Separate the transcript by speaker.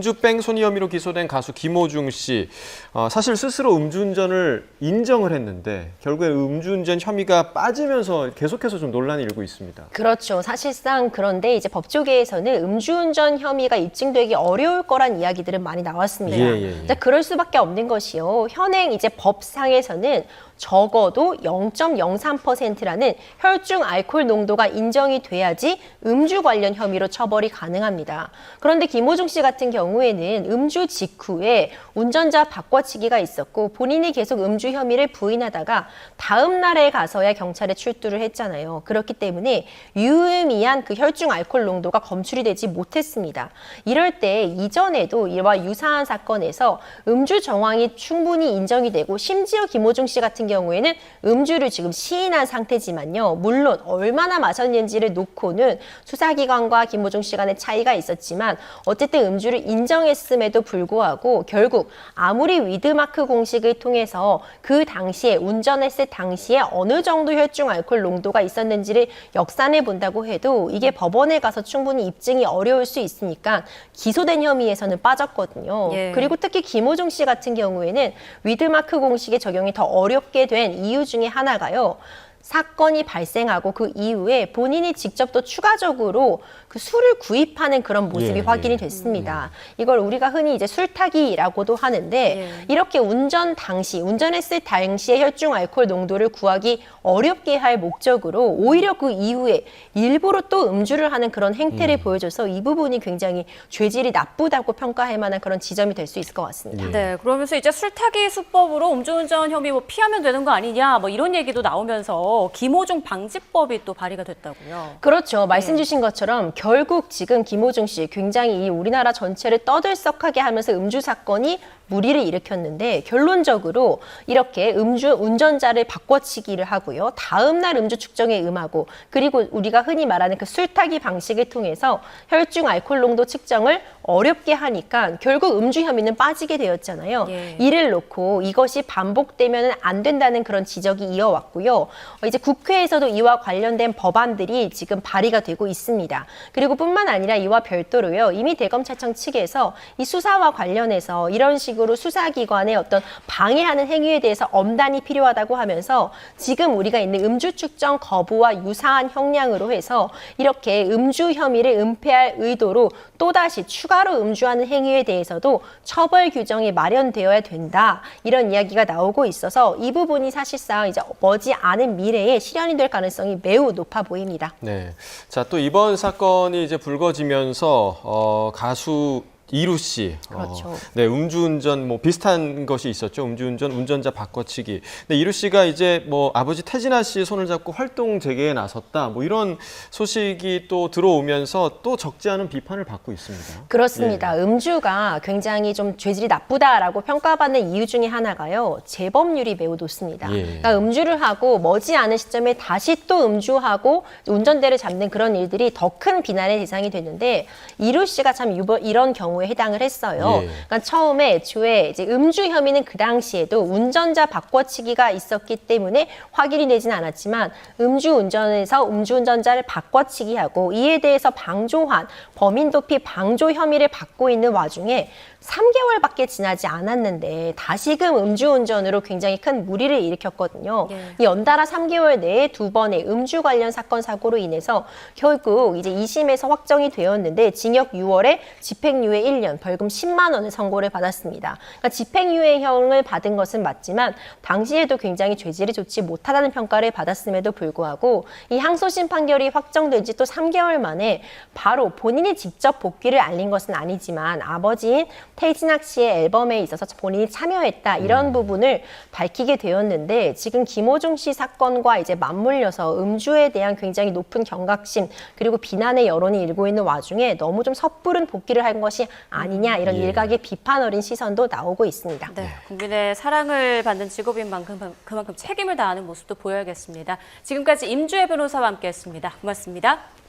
Speaker 1: 음주뺑 소니 혐의로 기소된 가수 김호중 씨, 어, 사실 스스로 음주운전을 인정을 했는데 결국에 음주운전 혐의가 빠지면서 계속해서 좀 논란이 일고 있습니다.
Speaker 2: 그렇죠. 사실상 그런데 이제 법조계에서는 음주운전 혐의가 입증되기 어려울 거란 이야기들은 많이 나왔습니다.
Speaker 1: 예, 예, 예.
Speaker 2: 그럴 수밖에 없는 것이요. 현행 이제 법상에서는 적어도 0.03%라는 혈중 알코올 농도가 인정이 돼야지 음주 관련 혐의로 처벌이 가능합니다. 그런데 김호중 씨 같은 경우에는 음주 직후에 운전자 바꿔치기가 있었고 본인이 계속 음주 혐의를 부인하다가 다음 날에 가서야 경찰에 출두를 했잖아요. 그렇기 때문에 유의미한 그 혈중 알코올 농도가 검출이 되지 못했습니다. 이럴 때 이전에도 이와 유사한 사건에서 음주 정황이 충분히 인정이 되고 심지어 김호중 씨 같은 경우에는 음주를 지금 시인한 상태지만요. 물론 얼마나 마셨는지를 놓고는 수사기관과 김호중 씨 간의 차이가 있었지만 어쨌든 음주를 인정했음에도 불구하고 결국 아무리 위드마크 공식을 통해서 그 당시에 운전했을 당시에 어느 정도 혈중 알코올 농도가 있었는지를 역산해 본다고 해도 이게 법원에 가서 충분히 입증이 어려울 수 있으니까 기소된 혐의에서는 빠졌거든요.
Speaker 3: 예.
Speaker 2: 그리고 특히 김호중 씨 같은 경우에는 위드마크 공식의 적용이 더 어렵게 된 이유 중에 하나가요. 사건이 발생하고 그 이후에 본인이 직접 또 추가적으로 그 술을 구입하는 그런 모습이
Speaker 1: 예,
Speaker 2: 확인이
Speaker 1: 예.
Speaker 2: 됐습니다. 이걸 우리가 흔히 이제 술 타기라고도 하는데
Speaker 3: 예.
Speaker 2: 이렇게 운전 당시, 운전했을 당시의 혈중 알코올 농도를 구하기 어렵게 할 목적으로 오히려 그 이후에 일부러 또 음주를 하는 그런 행태를 보여줘서 이 부분이 굉장히 죄질이 나쁘다고 평가할 만한 그런 지점이 될 수 있을 것 같습니다.
Speaker 1: 예.
Speaker 3: 네, 그러면서 이제 술 타기 수법으로 음주운전 혐의 뭐 피하면 되는 거 아니냐, 뭐 이런 얘기도 나오면서 김호중 방지법이 또 발의가 됐다고요.
Speaker 2: 그렇죠. 말씀 주신 것처럼 결국 지금 김호중 씨 굉장히 이 우리나라 전체를 떠들썩하게 하면서 음주 사건이 무리를 일으켰는데 결론적으로 이렇게 음주 운전자를 바꿔치기를 하고요. 다음 날 음주 측정에 응하고 그리고 우리가 흔히 말하는 그 술타기 방식을 통해서 혈중 알코올 농도 측정을 어렵게 하니까 결국 음주 혐의는 빠지게 되었잖아요.
Speaker 3: 예.
Speaker 2: 이를 놓고 이것이 반복되면 안 된다는 그런 지적이 이어왔고요. 어, 이제 국회에서도 이와 관련된 법안들이 지금 발의가 되고 있습니다. 그리고 뿐만 아니라 이와 별도로요. 이미 대검찰청 측에서 이 수사와 관련해서 이런 식으로 수사기관의 어떤 방해하는 행위에 대해서 엄단이 필요하다고 하면서 지금 우리가 있는 음주 측정 거부와 유사한 형량으로 해서 이렇게 음주 혐의를 은폐할 의도로 또다시 추가로 음주하는 행위에 대해서도 처벌 규정이 마련되어야 된다. 이런 이야기가 나오고 있어서 이 부분이 사실상 이제 머지 않은 미래에 실현이 될 가능성이 매우 높아 보입니다.
Speaker 1: 네. 자, 또 이번 사건이 이제 불거지면서 어, 가수 이루 씨,
Speaker 2: 그렇죠.
Speaker 1: 어, 네, 음주운전 뭐 비슷한 것이 있었죠. 음주운전, 운전자 바꿔치기. 근데 이루 씨가 이제 뭐 아버지 태진아 씨의 손을 잡고 활동 재개에 나섰다. 뭐 이런 소식이 또 들어오면서 또 적지 않은 비판을 받고 있습니다.
Speaker 2: 그렇습니다. 음주가 굉장히 좀 죄질이 나쁘다라고 평가받는 이유 중에 하나가요. 재범률이 매우 높습니다.
Speaker 1: 예.
Speaker 2: 그러니까 음주를 하고 머지않은 시점에 다시 또 음주하고 운전대를 잡는 그런 일들이 더 큰 비난의 대상이 되는데 이루 씨가 참 유버- 이런 경우 에 해당을 했어요.
Speaker 1: 예.
Speaker 2: 그러니까 처음에 애초에 이제 음주 혐의는 그 당시에도 운전자 바꿔치기가 있었기 때문에 확인이 되진 않았지만 음주 운전에서 음주 운전자를 바꿔치기하고 이에 대해서 방조한 범인 도피 방조 혐의를 받고 있는 와중에 3개월밖에 지나지 않았는데 다시금 음주운전으로 굉장히 큰 무리를 일으켰거든요.
Speaker 3: 예.
Speaker 2: 이 연달아 3개월 내에 두 번의 음주 관련 사건 사고로 인해서 결국 이제 2심에서 확정이 되었는데 징역 6월에 집행유예 1년, 벌금 10만 원을 선고를 받았습니다. 그러니까 집행유예형을 받은 것은 맞지만 당시에도 굉장히 죄질이 좋지 못하다는 평가를 받았음에도 불구하고 이 항소심 판결이 확정된 지 또 3개월 만에 바로 본인이 직접 복귀를 알린 것은 아니지만 아버지인 태진학 씨의 앨범에 있어서 본인이 참여했다 이런 부분을 밝히게 되었는데 지금 김호중 씨 사건과 이제 맞물려서 음주에 대한 굉장히 높은 경각심 그리고 비난의 여론이 일고 있는 와중에 너무 좀 섣부른 복귀를 한 것이 아니냐 이런
Speaker 1: 예.
Speaker 2: 일각의 비판 어린 시선도 나오고 있습니다.
Speaker 3: 네, 국민의 사랑을 받는 직업인 만큼 그만큼 책임을 다하는 모습도 보여야겠습니다. 지금까지 임주혜 변호사와 함께했습니다. 고맙습니다.